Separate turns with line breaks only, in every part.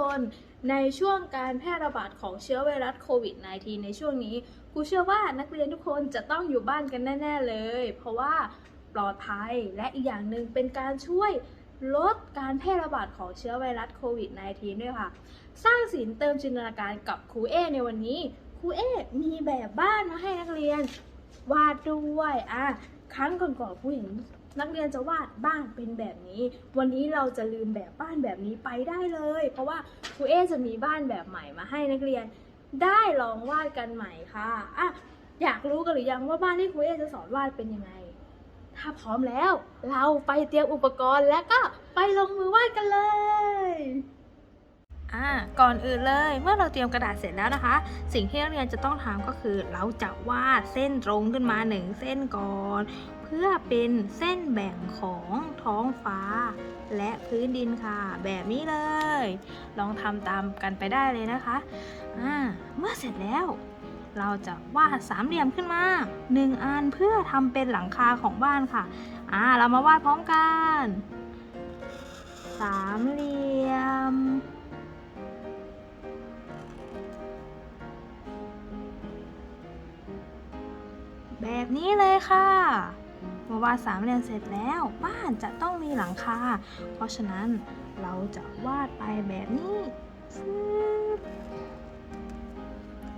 คนในช่วงการแพร่ระบาดของเชื้อไวรัสโควิด -19 ในช่วงนี้ครูเชื่อว่านักเรียนทุกคนจะต้องอยู่บ้านกันแน่ ๆ เลย เพราะว่าปลอดภัยและอีกอย่างหนึ่งเป็นการช่วยลดการแพร่ระบาดของเชื้อไวรัสโควิด -19 ด้วยค่ะ สร้างสินเติมจินตนาการกับครูเอในวันนี้ครูเอมีแบบบ้านมาให้นักเรียนวาดด้วยอะครั้งก่อนๆผู้หญิงนั นักเรียนจะวาดบ้านเป็นแบบนี้ วันนี้เราจะลืมแบบบ้านแบบนี้ไปได้เลย เพราะว่าครูเอจะมีบ้านแบบใหม่มาให้นักเรียนได้ลองวาดกันใหม่ค่ะอะอยากรู้กันหรือยังว่าบ้านที่ครูเอจะสอนวาดเป็นยังไง ถ้าพร้อมแล้ว เราไปเตรียมอุปกรณ์แล้วก็ไปลงมือวาดกันเลยอ่าก่อนอื่นเลยเมื่อเราเตรียมกระดาษเสร็จแล้วนะคะ สิ่งที่นักเรียนจะต้องทำก็คือเราจะวาดเส้นตรงขึ้นมาหนึ่งเส้นก่อน พื่อเป็นเส้นแบ่งของท้องฟ้า และพื้นดินค่ะ แบบนี้เลย ลองทำตามกันไปได้เลยนะคะอ่าเมื่อเสร็จแล้ว เราจะวาดสามเหลี่ยมขึ้นมาหนึ่งอันเพื่อทำเป็นหลังคาของบ้านค่ะอ่าเรามาวาดพร้อมกันสามเหลี่ยมแบบนี้เลยค่ะ เมื่อวาดสามเหลี่ยมเสร็จแล้วบ้านจะต้องมีหลังคา เพราะฉะนั้นเราจะวาดไปแบบนี้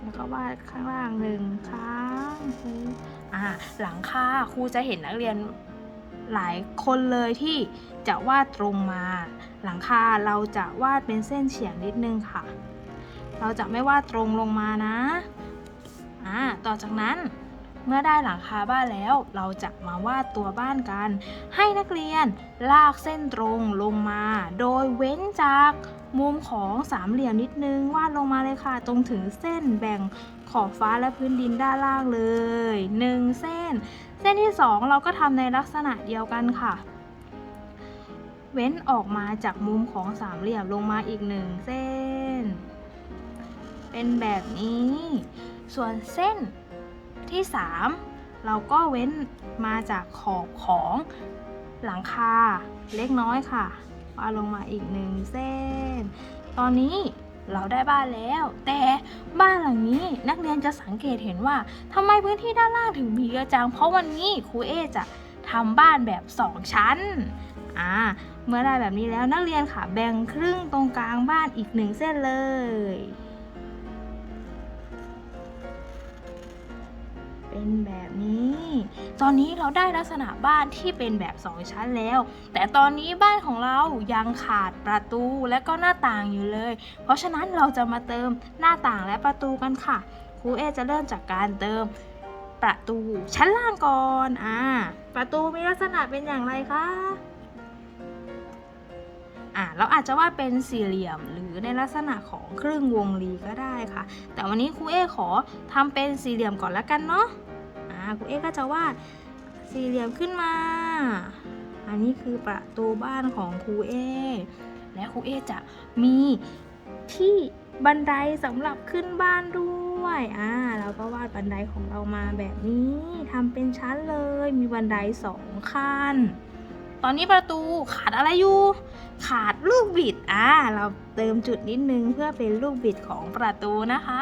แล้วก็วาดข้างล่างหนึ่งครั้งอ่าหลังคาครูจะเห็นนักเรียนหลายคนเลยที่จะวาดตรงมา หลังคาเราจะวาดเป็นเส้นเฉียงนิดนึงค่ะ เราจะไม่วาดตรงลงมานะ อ่า ต่อจากนั้น เมื่อได้หลังคาบ้านแล้ว เราจะมาวาดตัวบ้านกัน ให้นักเรียนลากเส้นตรงลงมา โดยเว้นจากมุมของสามเหลี่ยมนิดนึง วาดลงมาเลยค่ะ ตรงถึงเส้นแบ่งขอบฟ้าและพื้นดินด้านล่างเลยหนึ่งเส้น เส้นที่สองเราก็ทำในลักษณะเดียวกันค่ะ เว้นออกมาจากมุมของสามเหลี่ยมลงมาอีกหนึ่งเส้น เป็นแบบนี้ ส่วนเส้น ที่ 3 เราก็เว้นมาจากขอบของหลังคาเล็กน้อยค่ะวาดลงมาอีกหนึ่งเส้น ตอนนี้เราได้บ้านแล้ว แต่บ้านหลังนี้นักเรียนจะสังเกตเห็นว่าทำไมพื้นที่ด้านล่างถึงมีเยอะจัง เพราะวันนี้ครูเอจะทำบ้านแบบ 2 ชั้นอ่าเมื่อได้แบบนี้แล้วนักเรียนค่ะ แบ่งครึ่งตรงกลางบ้านอีกหนึ่งเส้นเลย เป็นแบบนี้ ตอนนี้เราได้ลักษณะบ้านที่เป็นแบบ 2 ชั้นแล้ว แต่ตอนนี้บ้านของเรายังขาดประตูและก็หน้าต่างอยู่เลย เพราะฉะนั้นเราจะมาเติมหน้าต่างและประตูกันค่ะครูเอจะเริ่มจากการเติมประตูชั้นล่างก่อน อ่า ประตูมีลักษณะเป็นอย่างไรคะ อ่าเราอาจจะวาดเป็นสี่เหลี่ยมหรือในลักษณะของครึ่งวงรีก็ได้ค่ะ แต่วันนี้ครูเอขอทำเป็นสี่เหลี่ยมก่อนละกันเนาะอ่าครูเอก็จะวาดสี่เหลี่ยมขึ้นมา อันนี้คือประตูบ้านของครูเอและครูเอจะมีที่บันไดสำหรับขึ้นบ้านด้วยอ่าเราก็วาดบันไดของเรามาแบบนี้ทำเป็นชั้นเลย มีบันไดสองขั้น ตอนนี้ประตูขาดอะไรอยู่ ขาดลูกบิด อ่า เราเติมจุดนิดนึงเพื่อเป็นลูกบิดของประตูนะคะ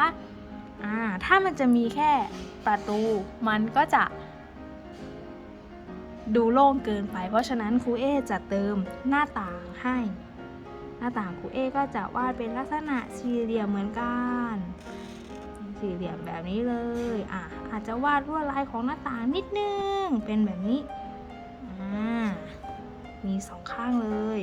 อ่า ถ้ามันจะมีแค่ประตู มันก็จะ ดูโล่งเกินไป เพราะฉะนั้นครูเอจะเติมหน้าต่างให้ หน้าต่างครูเอก็จะวาดเป็นลักษณะสี่เหลี่ยมเหมือนกัน สี่เหลี่ยมแบบนี้เลย อะอาจจะวาดลวดลายของหน้าต่างนิดนึง เป็นแบบนี้ มีสองข้างเลย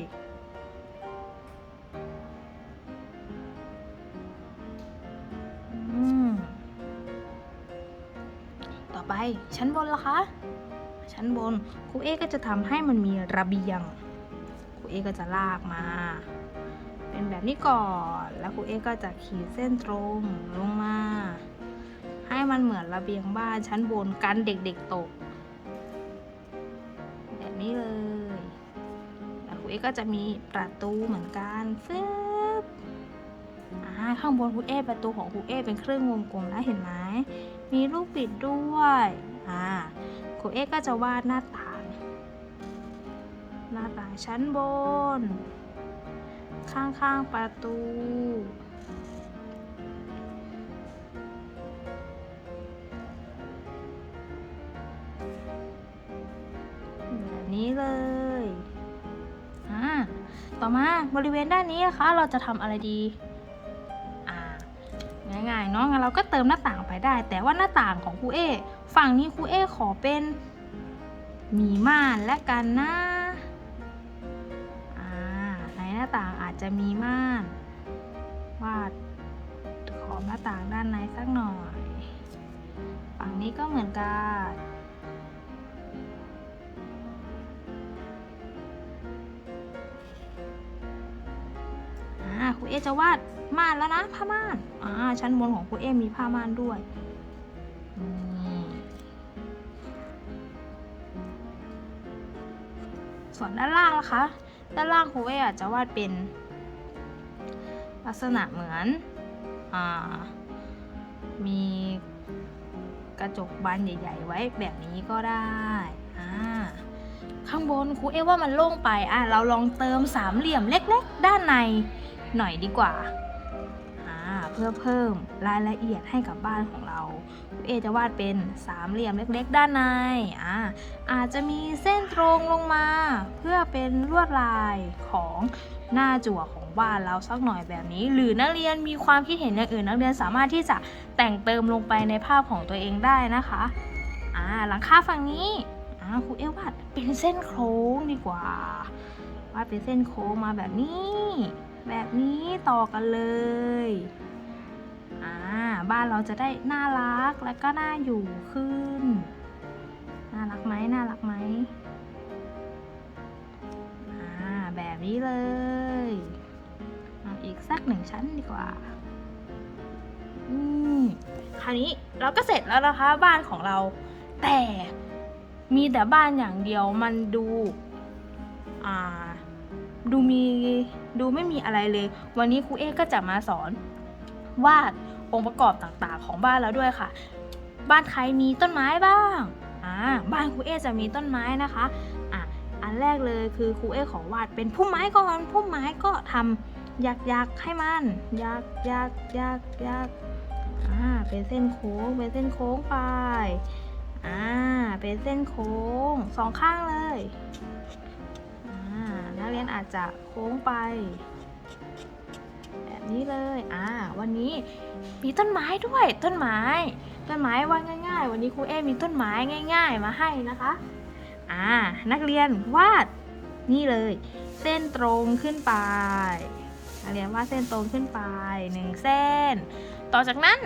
ต่อไปชั้นบนล่ะคะ ชั้นบนครูเอก็จะทำให้มันมีระเบียงครูเอก็จะลากมา เป็นแบบนี้ก่อน แล้วครูเอก็จะขีดเส้นตรงลงมา ให้มันเหมือนระเบียงบ้านชั้นบนกันเด็กๆตก เอก็จะมีประตูเหมือนกันฟึบอ่าข้างบนครูเอประตูของครูเอเป็นเครื่องวงกลมนะเห็นไหมมีลูกปิดด้วยอ่าครูเอก็จะวาดหน้าต่าง หน้าต่างชั้นบน ข้างๆประตู ต่อมาบริเวณด้านนี้นะคะ เราจะทำอะไรดีง่ายๆเนาะงั้นเราก็เติมหน้าต่างไปได้ แต่ว่าหน้าต่างของครูเอฝั่งนี้ครูเอขอเป็นมีม่านและกันนะอ่าในหน้าต่างอาจจะมีม่านวาดขอบหน้าต่างด้านในสักหน่อย ฝั่งนี้ก็เหมือนกัน จะวาดม่านแล้วนะผ้าม่านอ่าชั้นบนของครูเอมีผ้าม่านด้วยส่วนด้านล่างละคะ ด้านล่างครูเออาจจะวาดเป็นลักษณะเหมือนอ่ามีกระจกบานใหญ่ ๆ ไว้แบบนี้ก็ได้อ่าข้างบนครูเอว่ามันโล่งไปอะเราลองเติมสามเหลี่ยมเล็ก ๆ ด้านใน หน่อยดีกว่า เพื่อเพิ่มรายละเอียดให้กับบ้านของเราครูเอจะวาดเป็นสามเหลี่ยมเล็กๆ ด้านในอ่าอาจจะมีเส้นตรงลงมา เพื่อเป็นลวดลายของหน้าจั่วของบ้านเราสักหน่อยแบบนี้ หรือนักเรียนมีความคิดเห็นอย่างอื่น นักเรียนสามารถที่จะแต่งเติมลงไปในภาพของตัวเองได้นะคะอ่าหลังคาฝั่งนี้อ่าครูเอวาดเป็นเส้นโค้งดีกว่า วาดเป็นเส้นโค้งมาแบบนี้ แบบนี้ต่อกันเลยอ่าบ้านเราจะได้น่ารักและก็น่าอยู่ขึ้น น่ารักไหมน่ารักไหมอ่าแบบนี้เลยอีกสักหนึ่งชั้นดีกว่าอืมคราวนี้เราก็เสร็จแล้วนะคะบ้านของเรา แต่มีแต่บ้านอย่างเดียวมันดูอ่า ดูมีดูไม่มีอะไรเลย วันนี้ครูเอกก็จะมาสอนวาดองค์ประกอบต่างๆ ของบ้านแล้วด้วยค่ะ บ้านใครมีต้นไม้บ้างอ่าบ้านครูเอ๊จะมีต้นไม้นะคะอะอันแรกเลยคือครูเอ๊ขอวาดเป็นพุ่มไม้ก่อนพุ่มไม้ก็ทำยักยักๆให้มันยักยักยักยักอ่าเป็นเส้นโค้งเป็นเส้นโค้งไปอ่าเป็นเส้นโค้งสองข้างเลย กเรียนอาจจะโค้งไป แบบนี้เลยอ่าวันนี้มีต้นไม้ด้วยต้นไม้ ต้นไม้วาดง่าย ๆ วันนี้ครูเอมีต้นไม้ง่าย ๆ มาให้นะคะอ่านักเรียนวาดนี่เลย เส้นตรงขึ้นไปนักเรียนวาดเส้นตรงขึ้นไปหนึ่งเส้น ต่อจากนั้น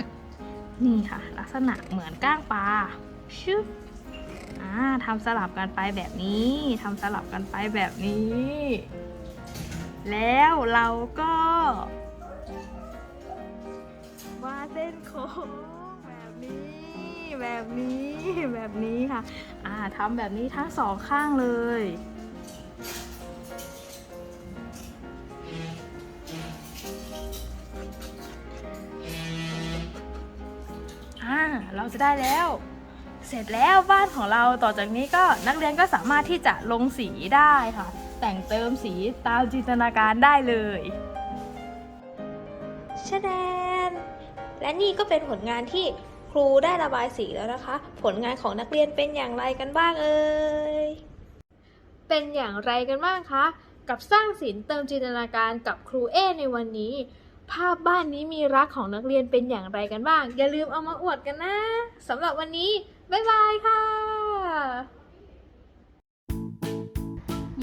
นี่ค่ะ ลักษณะเหมือนก้างปลาชึบ อ่าทำสลับกันไปแบบนี้ทำสลับกันไปแบบนี้ แล้วเราก็วาดเส้นโค้งแบบนี้ แบบนี้แบบนี้ค่ะ อ่าทำแบบนี้ทั้งสองข้างเลยอ่าเราจะได้แล้ว เสร็จแล้วบ้านของเราต่อจากนี้ก็นักเรียนก็สามารถที่จะลงสีได้ค่ะ แต่งเติมสีตามจินตนาการได้เลยชะแดนและนี่ก็เป็นผลงานที่ครูได้ระบายสีแล้วนะคะ ผลงานของนักเรียนเป็นอย่างไรกันบ้างเอ่ยเป็นอย่างไรกันบ้างคะกับสร้างศิลป์เติมจินตนาการกับครูเอในวันนี้ ภาพบ้านนี้มีรักของนักเรียนเป็นอย่างไรกันบ้าง อย่าลืมเอามาอวดกันนะสำหรับวันนี้ บ๊ายบายค่ะ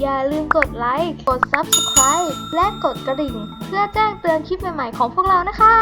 อย่าลืมกดไลค์ กด Subscribe และกดกระดิ่ง เพื่อแจ้งเตือนคลิปใหม่ๆของพวกเรานะคะ